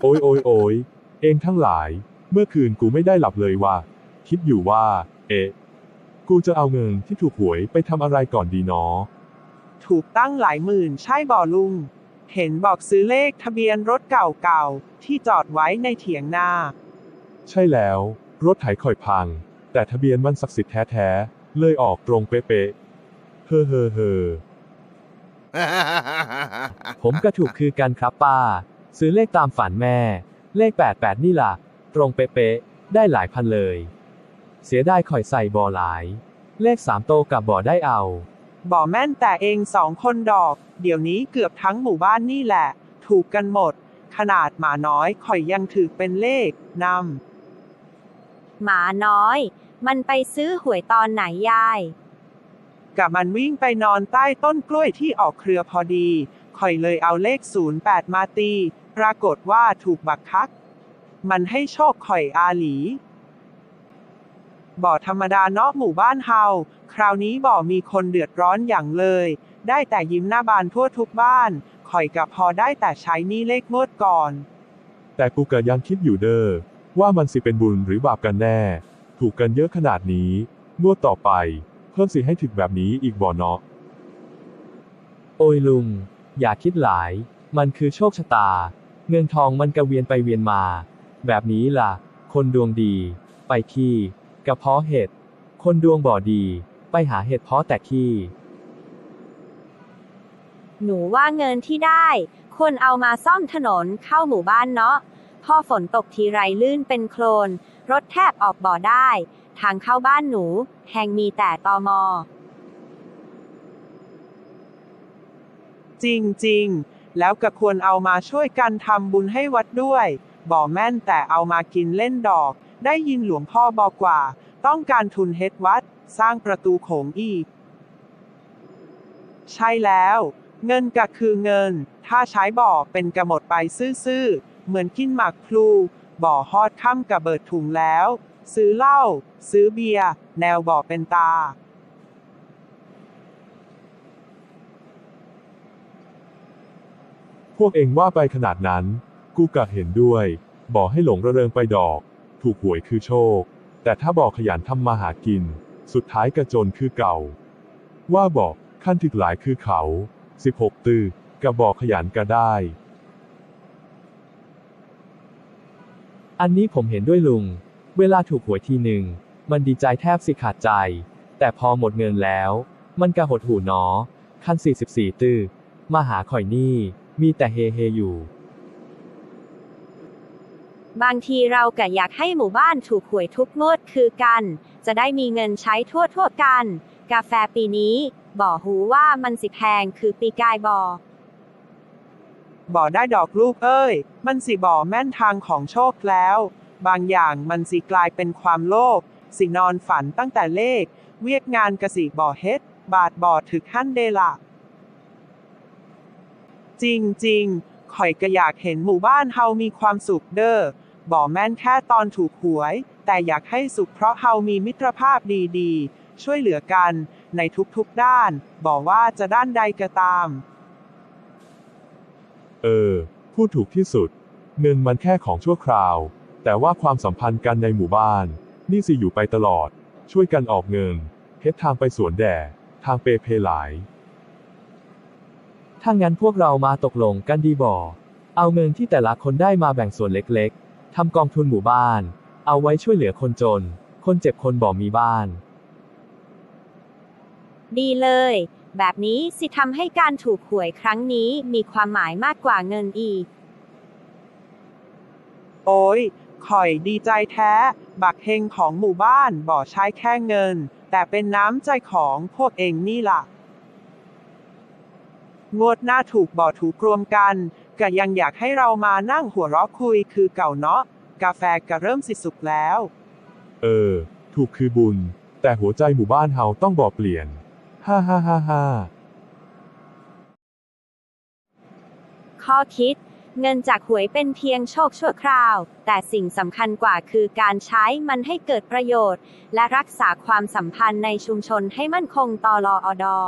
โอ้ยโอ้ยโอ้ยเองทั้งหลาย เมื่อคืนกูไม่ได้หลับเลยว่ะคิดอยู่ว่า เอ๊ะ กูจะเอาเงินที่ถูกหวยไปทำอะไรก่อนดีเนาะถูกตั้งหลายหมื่นใช่บ่อลุง เห็นบอกซื้อเลขทะเบียนรถเก่าๆ ที่จอดไว้ในเถียงนาใช่แล้ว รถไถข่อยพัง แต่ทะเบียนมันศักดิ์สิทธิ์แท้ๆ เลยออกตรงเป๊ะๆ เฮ้อเฮ้อเฮ้อผมก็ถูกคือกันครับป้า ซื้อเลขตามฝันแม่ เลข 88 นี่ล่ะ ตรงเป๊ะๆ ได้หลายพันเลย เสียได้ข่อยใส่บ่อหลาย เลข3โตกับบ่อได้เอา บ่อแม่นแต่เองสองคนดอก เดี๋ยวนี้เกือบทั้งหมู่บ้านนี่แหละ ถูกกันหมด ขนาดหมาน้อยข่อยยังถือเป็นเลขนหมาน้อย มันไปซื้อหวยตอนไหนยายำกับมันวิ่งไปนอนใต้ต้นกล้วยที่ออกเครือพอดีข่อยเลยเอาเลข 08 มาตี ปรากฏว่าถูกบักคัก มันให้โชคข่อยอาหลี บ่อธรรมดาเนาะหมู่บ้านเฮา คราวนี้บ่อมีคนเดือดร้อนอย่างเลย ได้แต่ยิ้มหน้าบานทั่วทุกบ้าน ข่อยกับพอได้แต่ใช้หนี่เลขงวดก่อน แต่กูก็ยังคิดอยู่เด้อ ว่ามันสิเป็นบุญหรือบาปกันแน่ ถูกกันเยอะขนาดนี้ งวดต่อไป เพิ่มสิให้ถึกแบบนี้อีกบ่เนาะ โอ้ยลุง อย่าคิดหลาย มันคือโชคชะตา เงินทองมันกระเวียนไปเวียนมา แบบนี้ล่ะ คนดวงดี ไปขี้กระเพาะเห็ด คนดวงบ่อดี ไปหาเห็ดเพาะแต่ขี้หนูว่าเงินที่ได้ควรเอามาซ่อมถนนเข้าหมู่บ้านเนาะพอฝนตกทีไรลื่นเป็นโคลน รถแทบออกบ่อได้ ทางเข้าบ้านหนู แห่งมีแต่ตอมอ จริงๆ แล้วก็ควรเอามาช่วยกันทำบุญให้วัดด้วย บ่อแม่นแต่เอามากินเล่นดอก ได้ยินหลวงพ่อบอกว่า ต้องการทุนเฮ็ดวัด สร้างประตูโขงอีก ใช่แล้ว เงินก็คือเงิน ถ้าใช้บ่อเป็นกระหมดไปซื่อๆ เหมือนกินหมักพลู บ่อฮอดค่ำกับเบิดถุงแล้ว ซื้อเหล้าซื้อเบียร์แนวบ่อเป็นตา พวกเองว่าไปขนาดนั้น กูกะเห็นด้วย บอกให้หลงระเริงไปดอก ถูกหวยคือโชค แต่ถ้าบอกขยันทำมาหากิน สุดท้ายกระจนคือเก่า ว่าบอกขั้นถึกหลายคือเขา 16 ตือกะบอกขยันกะได้ อันนี้ผมเห็นด้วยลุง เวลาถูกหวยทีหนึ่ง มันดีใจแทบสิขาดใจ แต่พอหมดเงินแล้ว มันกระหดหูหนอ ขั้น 44 ตื้อมาหาข่อยนี่ มีแต่เฮเฮอยู่ บางทีเราก็อยากให้หมู่บ้านถูกหวยทุกงวดคือกัน จะได้มีเงินใช้ทั่วทั่วๆกัน กาแฟปีนี้ บ่อหูว่ามันสิแพงคือปีกายบ่อบ่อได้ดอกลูกเอ้ย มันสิบ่อแม่นทางของโชคแล้ว บางอย่างมันสิกลายเป็นความโลภสินอนฝันตั้งแต่เลข เวียกงานกะสิบ่อเฮ็ด บาทบ่อถึกหั่นเดละ จริงจริงๆข่อยก็อยากเห็นหมู่บ้านเฮามีความสุขเด้อบ่แม่นแค่ตอนถูกหวย แต่อยากให้สุขเพราะเฮามีมิตรภาพดีๆ ช่วยเหลือกันในทุกๆด้าน บอกว่าจะด้านใดก็ตาม เออ พูดถูกที่สุด เงินมันแค่ของชั่วคราว แต่ว่าความสัมพันธ์กันในหมู่บ้าน นี่สิอยู่ไปตลอด ช่วยกันออกเงินเฮ็ดทางไปสวนแด่ ทางเปเพหลาย ถ้างั้นพวกเรามาตกลงกันดีบ่เอาเงินที่แต่ละคนได้มาแบ่งส่วนเล็กๆ ทำกองทุนหมู่บ้าน เอาไว้ช่วยเหลือคนจน คนเจ็บคนบ่มีบ้าน ดีเลย แบบนี้สิทำให้การถูกหวยครั้งนี้มีความหมายมากกว่าเงินอีก โอ้ยข่อยดีใจแท้ บักเฮงของหมู่บ้านบ่ใช้แค่เงิน แต่เป็นน้ำใจของพวกเองนี่ล่ะ งวดหน้าถูกบ่อถูกรวมกันก็ยังอยากให้เรามานั่งหัวเราะคุยคือเก่าเนาะ กาแฟก็เริ่มสิสุกแล้ว เออ ถูกคือบุญ แต่หัวใจหมู่บ้านเฮาต้องบอกเปลี่ยน ฮ่าฮ่าฮ่าฮ่าข้อคิด เงินจากหวยเป็นเพียงโชคชั่วคราว แต่สิ่งสำคัญกว่าคือการใช้มันให้เกิดประโยชน์ และรักษาความสัมพันธ์ในชุมชนให้มั่นคงตลออดอ